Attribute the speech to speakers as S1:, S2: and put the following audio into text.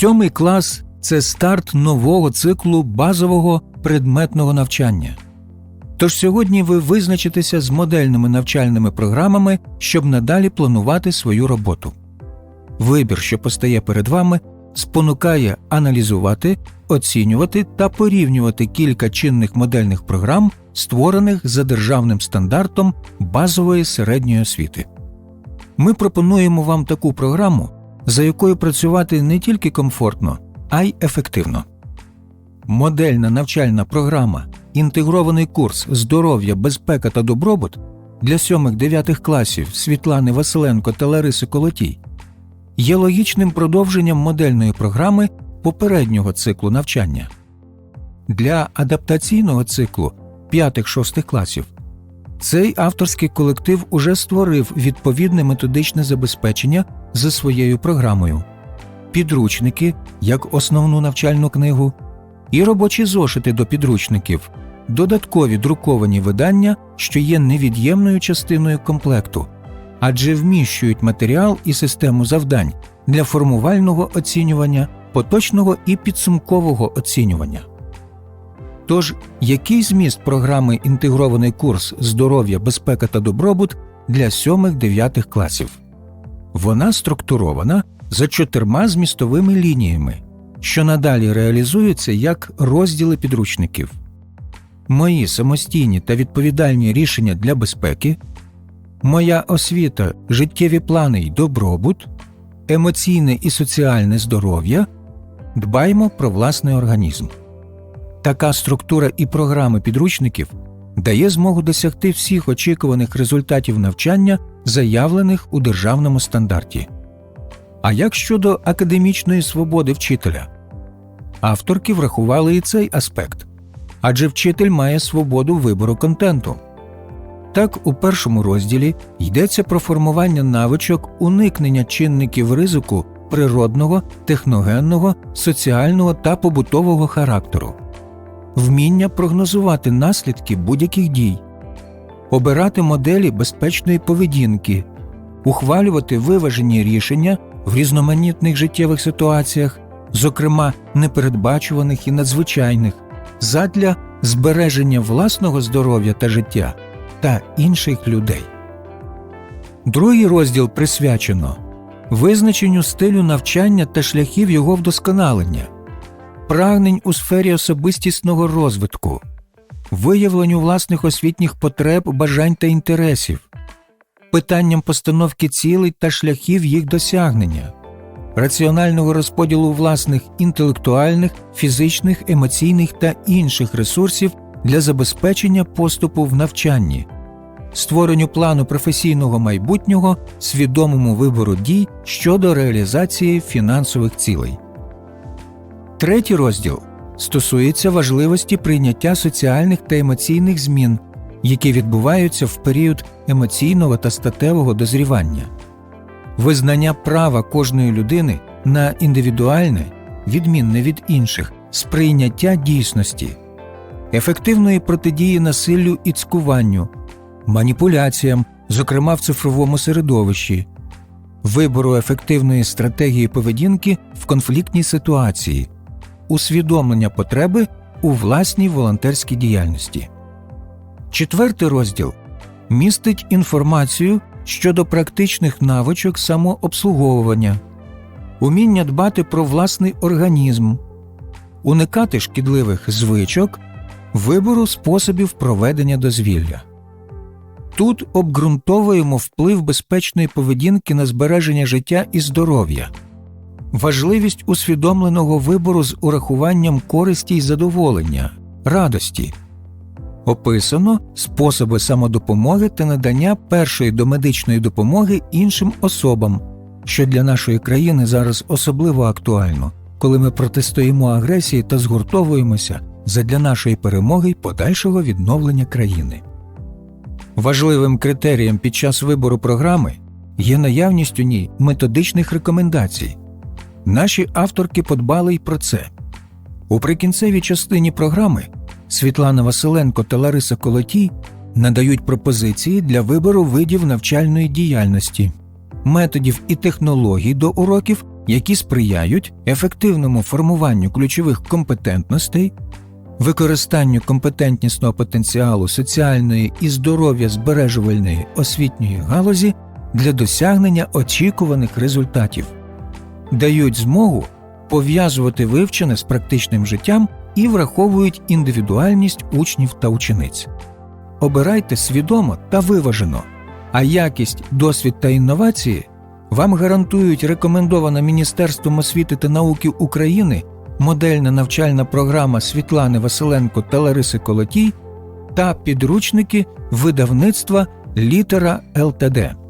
S1: Сьомий клас це старт нового циклу базового предметного навчання. Тож сьогодні ви визначитеся з модельними навчальними програмами, щоб надалі планувати свою роботу. Вибір, що постає перед вами, спонукає аналізувати, оцінювати та порівнювати кілька чинних модельних програм, створених за державним стандартом базової середньої освіти. Ми пропонуємо вам таку програму, за якою працювати не тільки комфортно, а й ефективно. Модельна навчальна програма Інтегрований курс здоров'я, безпека та добробут для 7-9 класів Світлани Василенко та Лариси Колотій є логічним продовженням модельної програми попереднього циклу навчання. Для адаптаційного циклу 5-6 класів цей авторський колектив уже створив відповідне методичне забезпечення за своєю програмою, підручники як основну навчальну книгу, і робочі зошити до підручників, додаткові друковані видання, що є невід'ємною частиною комплекту, адже вміщують матеріал і систему завдань для формувального оцінювання, поточного і підсумкового оцінювання. Тож, який зміст програми інтегрований курс здоров'я, безпека та добробут для 7-9 класів? Вона структурована за чотирма змістовими лініями, що надалі реалізуються як розділи підручників. Мої самостійні та відповідальні рішення для безпеки, моя освіта, життєві плани й добробут, емоційне і соціальне здоров'я, дбаймо про власний організм. Така структура і програми підручників дає змогу досягти всіх очікуваних результатів навчання, заявлених у державному стандарті. А як щодо академічної свободи вчителя? Авторки врахували і цей аспект адже вчитель має свободу вибору контенту. Так, у першому розділі йдеться про формування навичок уникнення чинників ризику природного, техногенного, соціального та побутового характеру, вміння прогнозувати наслідки будь-яких дій, обирати моделі безпечної поведінки, ухвалювати виважені рішення в різноманітних життєвих ситуаціях, зокрема непередбачуваних і надзвичайних, задля збереження власного здоров'я та життя та інших людей. Другий розділ присвячено визначенню стилю навчання та шляхів його вдосконалення, прагнень у сфері особистісного розвитку, виявленню власних освітніх потреб, бажань та інтересів, питанням постановки цілей та шляхів їх досягнення, раціонального розподілу власних інтелектуальних, фізичних, емоційних та інших ресурсів для забезпечення поступу в навчанні, створенню плану професійного майбутнього, свідомому вибору дій щодо реалізації фінансових цілей. Третій розділ стосується важливості прийняття соціальних та емоційних змін, які відбуваються в період емоційного та статевого дозрівання, визнання права кожної людини на індивідуальне, відмінне від інших, сприйняття дійсності, ефективної протидії насиллю і цькуванню, маніпуляціям, зокрема в цифровому середовищі, вибору ефективної стратегії поведінки в конфліктній ситуації, усвідомлення потреби у власній волонтерській діяльності. Четвертий розділ містить інформацію щодо практичних навичок самообслуговування, уміння дбати про власний організм, уникати шкідливих звичок, вибору способів проведення дозвілля. Тут обґрунтовуємо вплив безпечної поведінки на збереження життя і здоров'я, важливість усвідомленого вибору з урахуванням користі й задоволення, радості. Описано способи самодопомоги та надання першої домедичної допомоги іншим особам, що для нашої країни зараз особливо актуально, коли ми протистоїмо агресії та згуртовуємося задля нашої перемоги й подальшого відновлення країни. Важливим критерієм під час вибору програми є наявність у ній методичних рекомендацій. Наші авторки подбали й про це. У прикінцевій частині програми Світлана Василенко та Лариса Колотій надають пропозиції для вибору видів навчальної діяльності, методів і технологій до уроків які сприяють ефективному формуванню ключових компетентностей, використанню компетентнісного потенціалу соціальної і здоров'я збережувальної освітньої галузі для досягнення очікуваних результатів, дають змогу пов'язувати вивчене з практичним життям і враховують індивідуальність учнів та учениць. Обирайте свідомо та виважено, а якість, досвід та інновації вам гарантують рекомендована Міністерством освіти та науки України модельна навчальна програма Світлани Василенко та Лариси Колотій та підручники видавництва Літера ЛТД.